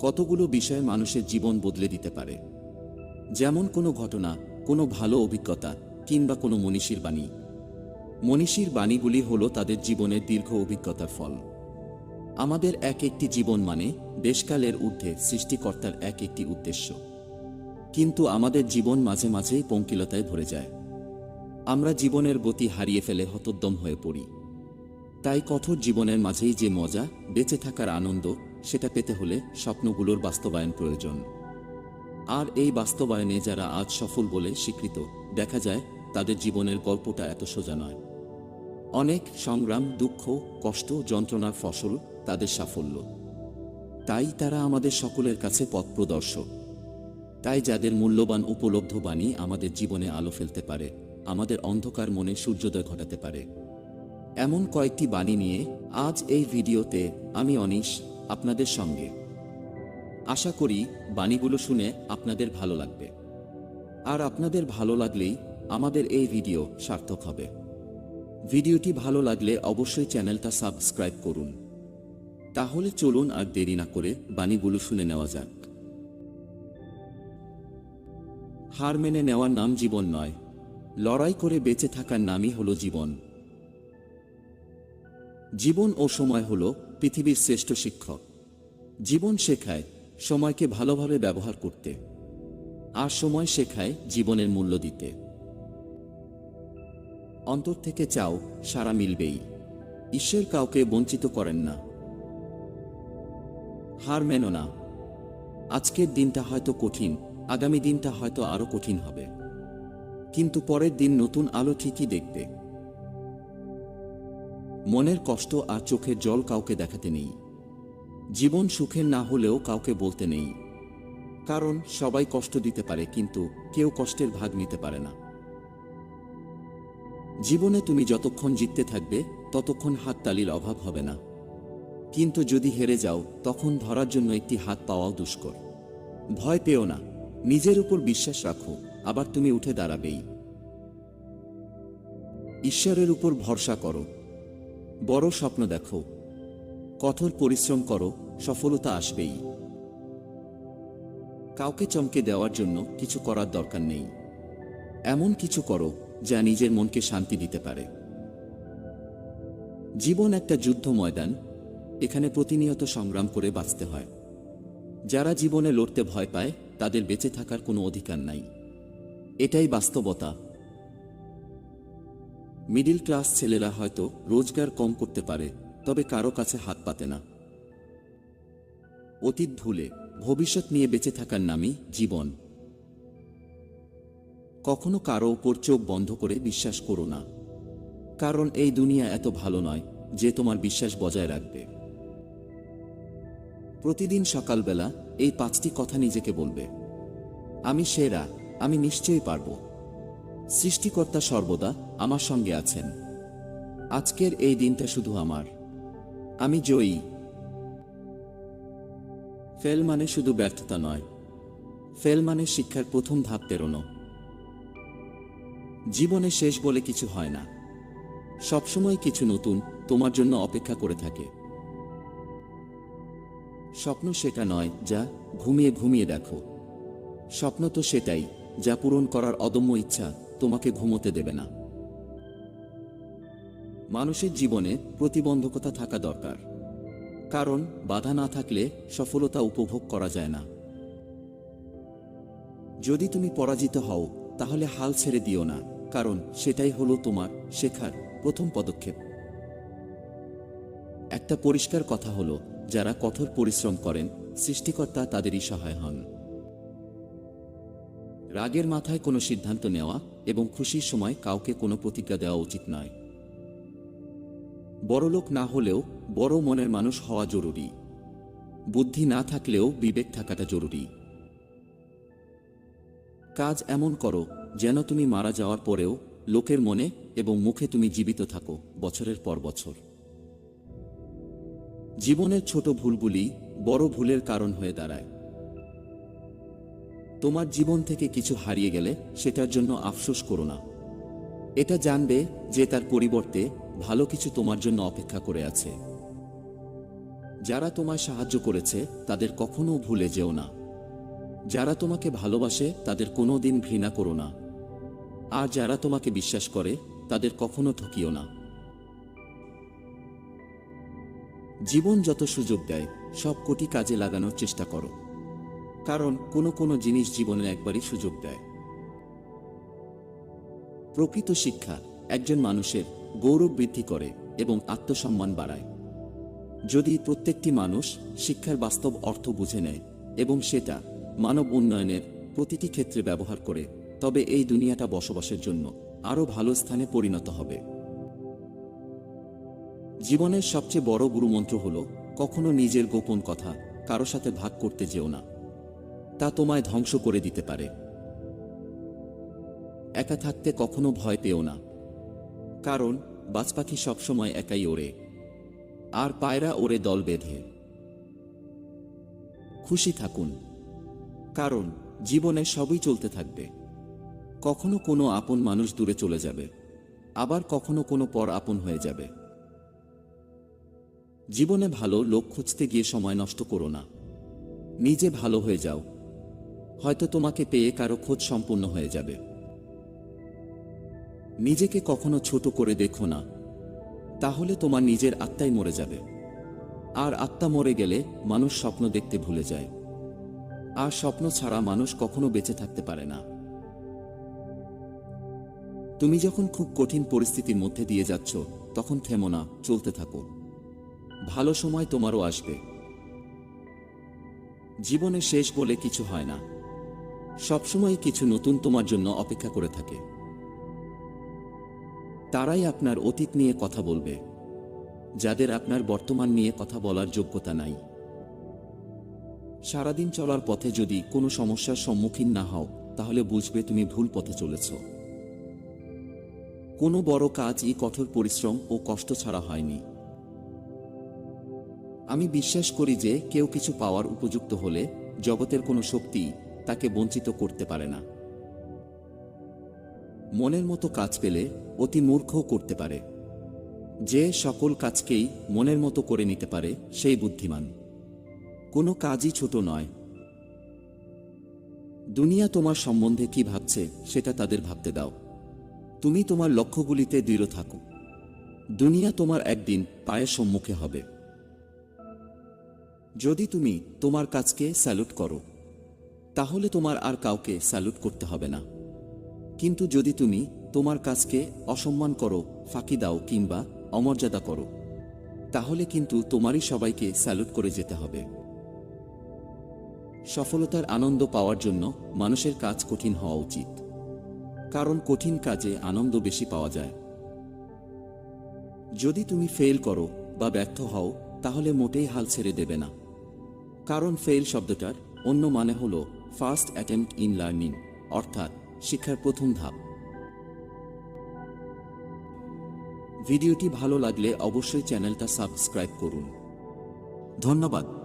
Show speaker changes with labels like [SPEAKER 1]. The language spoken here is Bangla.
[SPEAKER 1] কতগুলো বিষয় মানুষের জীবন বদলে দিতে পারে? যেমন কোনো ঘটনা, কোনো ভালো অভিজ্ঞতা কিংবা কোনো মনীষীর বাণী। মনীষীর বাণীগুলি হল তাদের জীবনের দীর্ঘ অভিজ্ঞতার ফল। আমাদের এক একটি জীবন মানে দেশকালের ঊর্ধ্বে সৃষ্টিকর্তার এক একটি উদ্দেশ্য। কিন্তু আমাদের জীবন মাঝে মাঝেই পঙ্কিলতায় ভরে যায়। আমরা জীবনের গতি হারিয়ে ফেলে হতোদ্যম হয়ে পড়ি। তাই কঠোর জীবনের মাঝেই যে মজা, বেঁচে থাকার আনন্দ সেটা পেতে হলে স্বপ্নগুলোর বাস্তবায়ন প্রয়োজন। আর এই বাস্তবায়নে যারা আজ সফল বলে স্বীকৃত, দেখা যায় তাদের জীবনের গল্পটা এত সোজা নয়। অনেক সংগ্রাম, দুঃখ, কষ্ট, যন্ত্রণার ফসল তাদের সাফল্য। তাই তারা আমাদের সকলের কাছে পথ প্রদর্শক। তাই যাদের মূল্যবান উপলব্ধ বাণী আমাদের জীবনে আলো ফেলতে পারে, আমাদের অন্ধকার মনে সূর্যোদয় ঘটাতে পারে। এমন কয়েকটি বাণী নিয়ে আজ এই ভিডিওতে আমি অনিশ আপনাদের সঙ্গে। আশা করি বাণীগুলো শুনে আপনাদের ভালো লাগবে। আর আপনাদের ভালো লাগলেই আমাদের এই ভিডিও সার্থক হবে। ভিডিওটি ভালো লাগলে অবশ্যই চ্যানেলটা সাবস্ক্রাইব করুন। তাহলে চলুন আর দেরি না করে বাণীগুলো শুনে নেওয়া যাক। হার মেনে নেওয়ার নাম জীবন নয়, লড়াই করে বেঁচে থাকার নামই হলো জীবন। জীবন ও সময় হলো পৃথিবীর শ্রেষ্ঠ শিক্ষক। জীবন শেখায় সময়কে ভালোভাবে ব্যবহার করতে আর সময় শেখায় জীবনের মূল্য দিতে। অন্তর থেকে চাও সারা মিলবেই। ঈশ্বর কাউকে বঞ্চিত করেন না। হার মেনো না। আজকের দিনটা হয়তো কঠিন, আগামী দিনটা হয়তো আরও কঠিন হবে। কিন্তু পরের দিন নতুন আলো ঠিকই দেখবে। মনের কষ্ট আর চোখের জল কাউকে দেখাতে নেই। জীবন সুখের না হলেও কাউকে বলতে নেই। কারণ সবাই কষ্ট দিতে পারে, কিন্তু কেউ কষ্টের ভাগ নিতে পারে না। জীবনে তুমি যতক্ষণ জিততে থাকবে, ততক্ষণ হাততালির অভাব হবে না। কিন্তু যদি হেরে যাও, তখন ধরার জন্য একটি হাত পাওয়াও দুষ্কর। ভয় পেও না, নিজের উপর বিশ্বাস রাখো, আবার তুমি উঠে দাঁড়াবেই। ঈশ্বরের উপর ভরসা করো বড় স্বপ্ন দেখো। কঠোর পরিশ্রম করো, সফলতা আসবেই। কাউকে চমকে দেওয়ার জন্য কিছু করার দরকার নেই। এমন কিছু করো যা নিজের মনকে শান্তি দিতে পারে। জীবন একটা যুদ্ধ ময়দান, এখানে প্রতিনিয়ত সংগ্রাম করে বাঁচতে হয়। যারা জীবনে লড়তে ভয় পায়, তাদের বেঁচে থাকার কোনো অধিকার নাই। এটাই বাস্তবতা। মিডিল ক্লাস ছেলেরা হয়তো রোজগার কম করতে পারে, তবে কারও কাছে হাত পাতে না। অতীত ভুলে, ভবিষ্যৎ নিয়ে বেঁচে থাকার নামই জীবন। কখনো কারও উপর চোখ বন্ধ করে বিশ্বাস করো না। কারণ এই দুনিয়া এত ভালো নয় যে তোমার বিশ্বাস বজায় রাখবে। প্রতিদিন সকালবেলা এই পাঁচটি কথা নিজেকে বলবে। আমি সেরা, আমি নিশ্চয়ই পারব। সৃষ্টিকর্তা সর্বদা আমার সঙ্গে আছেন। আজকের এই দিনটা শুধু আমার। আমি জয়ী। ফেল মানে শুধু ব্যর্থতা নয়। ফেল মানে শিক্ষার প্রথম ধাপ পেরোনো জীবনে শেষ বলে কিছু হয় না। সবসময় কিছু নতুন তোমার জন্য অপেক্ষা করে থাকে। স্বপ্ন সেটা নয় যা ঘুমিয়ে ঘুমিয়ে দেখো। স্বপ্ন তো সেটাই যা পূরণ করার অদম্য ইচ্ছা। তোমাকে ঘুমোতে দেবে না। মানুষের জীবনে প্রতিবন্ধকতা থাকা দরকার। কারণ বাধা না থাকলে সফলতা উপভোগ করা যায় না। যদি তুমি পরাজিত হও, তাহলে হাল ছেড়ে দিও না, কারণ সেটাই হলো তোমার শেখার প্রথম পদক্ষেপ। একটা পরিষ্কার কথা হলো, যারা কঠোর পরিশ্রম করেন, সৃষ্টিকর্তা তাদেরই সহায় হন। রাগের মাথায় কোনো সিদ্ধান্ত নেওয়া এবং খুশির সময় কাউকে কোনো প্রতিজ্ঞা দেওয়া উচিত নয়। বড়লোক না হলেও বড় মনের মানুষ হওয়া জরুরি। বুদ্ধি না থাকলেও বিবেক থাকাটা জরুরি। কাজ এমন করো যেন তুমি মারা যাওয়ার পরেও লোকের মনে এবং মুখে তুমি জীবিত থাকো বছরের পর বছর। জীবনের ছোট ভুলগুলি বড় ভুলের কারণ হয়ে দাঁড়ায়। তোমার জীবন থেকে কিছু হারিয়ে গেলে সেটার জন্য আফসোস করো না। এটা জানবে যে তার পরিবর্তে ভালো কিছু তোমার জন্য অপেক্ষা করে আছে। যারা তোমায় সাহায্য করেছে, তাদের কখনো ভুলে যেও না। যারা তোমাকে ভালোবাসে, তাদের কোনো দিন ঘৃণা করো না। আর যারা তোমাকে বিশ্বাস করে, তাদের কখনো ঠকিও না। জীবন যত সুযোগ দেয়, সব কোটি কাজে লাগানোর চেষ্টা করো। কারণ কোনো কোনো জিনিস জীবনে একবারই সুযোগ দেয়। প্রকৃত শিক্ষা একজন মানুষের গৌরব বৃদ্ধি করে এবং আত্মসম্মান বাড়ায়। যদি প্রত্যেকটি মানুষ শিক্ষার বাস্তব অর্থ বুঝে নেয় এবং সেটা মানব উন্নয়নের প্রতিটি ক্ষেত্রে ব্যবহার করে, তবে এই দুনিয়াটা বসবাসের জন্য আরও ভালো স্থানে পরিণত হবে। জীবনের সবচেয়ে বড় গুরুমন্ত্র হল, কখনো নিজের গোপন কথা কারও সাথে ভাগ করতে যেও না। তা তোমায় ধ্বংস করে দিতে পারে। একা থাকতে কখনো ভয় পেও না। কারণ বাজপাখি সবসময় একাই ওড়ে, আর পায়রা ওড়ে দল বেঁধে। খুশি থাকুন, কারণ জীবনে সবই চলতে থাকবে। কখনো কোনো আপন মানুষ দূরে চলে যাবে, আবার কখনো কোনো পর আপন হয়ে যাবে। জীবনে ভালো লোক খুঁজতে গিয়ে সময় নষ্ট করো না। নিজে ভালো হয়ে যাও। হয়তো তোমাকে পেয়ে কারও খোঁজ সম্পূর্ণ হয়ে যাবে। নিজেকে কখনো ছোট করে দেখো না, তাহলে তোমার নিজের আত্মাই মরে যাবে। আর আত্মা মরে গেলে মানুষ স্বপ্ন দেখতে ভুলে যায়। আর স্বপ্ন ছাড়া মানুষ কখনো বেঁচে থাকতে পারে না। তুমি যখন খুব কঠিন পরিস্থিতির মধ্যে দিয়ে যাচ্ছ, তখন থেমো না, চলতে থাকো। ভালো সময় তোমারও আসবে। জীবনে শেষ বলে কিছু হয় না। সবসময় কিছু নতুন তোমার জন্য অপেক্ষা করে থাকে। তারাই আপনার অতীত নিয়ে কথা বলবে, যাদের আপনার বর্তমান নিয়ে কথা বলার যোগ্যতা নাই। সারাদিন চলার পথে যদি কোনো সমস্যার সম্মুখীন না হও, তাহলে বুঝবে তুমি ভুল পথে চলেছ। কোনো বড় কাজই কঠোর পরিশ্রম ও কষ্ট ছাড়া হয়নি। আমি বিশ্বাস করি যে কেউ কিছু পাওয়ার উপযুক্ত হলে জগতের কোনো শক্তি তাকে বঞ্চিত করতে পারে না। মনের মতো কাজ পেলে অতি মূর্খও করতে পারে। যে সকল কাজকেই মনের মতো করে নিতে পারে, সেই বুদ্ধিমান। কোনো কাজই ছোট নয়। দুনিয়া তোমার সম্বন্ধে কি ভাবছে, সেটা তাদের ভাবতে দাও। তুমি তোমার লক্ষ্যগুলিতে দৃঢ় থাকো। দুনিয়া তোমার একদিন পায়ের সম্মুখে হবে। যদি তুমি তোমার কাজকে স্যালুট করো তাহলে তোমার আর কাউকে স্যালুট করতে হবে না। কিন্তু যদি তুমি তোমার কাজকে অসম্মান করো, ফাঁকি দাও কিংবা অমর্যাদা করো, তাহলে কিন্তু তোমারই সবাইকে স্যালুট করে যেতে হবে। সফলতার আনন্দ পাওয়ার জন্য মানুষের কাজ কঠিন হওয়া উচিত। কারণ কঠিন কাজে আনন্দ বেশি পাওয়া যায়। যদি তুমি ফেল করো বা ব্যর্থ হও, তাহলে মোটেই হাল ছেড়ে দেবে না। কারণ ফেল শব্দটার অন্য মানে হল ফার্স্ট অ্যাটেম্পট ইন লার্নিং অর্থাৎ শিক্ষার প্রথম ধাপ। ভিডিওটি ভালো লাগলে অবশ্যই চ্যানেলটা সাবস্ক্রাইব করুন। ধন্যবাদ।